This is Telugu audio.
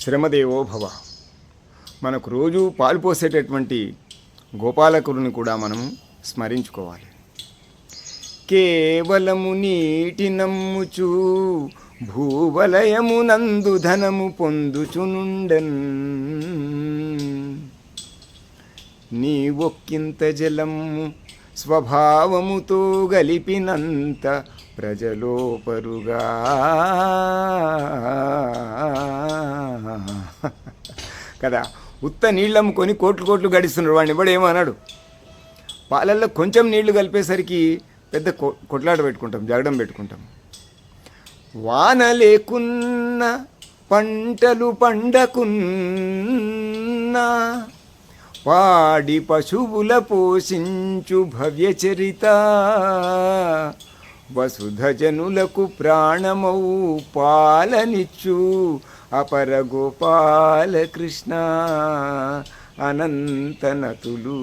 శ్రమదేవో భవ. మనకు రోజు పాలు పోసేటటువంటి గోపాలకురుని కూడా మనం స్మరించుకోవాలి. కేవలము నీటి నమ్ముచు భూవలయమునందు ధనము పొందుచునుండన్. నీ ఒక్కింత జలము స్వభావముతో గలిపినంత ప్రజలోపరుగా కదా. ఉత్త నీళ్ళు అమ్ముకొని కోట్లు కోట్లు గడిస్తున్నారు వాడిని. ఎవడు ఏమన్నాడు పాలల్లో కొంచెం నీళ్ళు కలిపేసరికి పెద్ద కొ కొట్లాట పెట్టుకుంటాం జగడం పెట్టుకుంటాం. వాన లేకున్న పంటలు పండకున్నా పాడి పశువుల పోషించు భవ్య చరిత. వసుధజనులకు ప్రాణమౌ పాలనిచ్చు. అపర గోపాల కృష్ణ అనంతనతులు.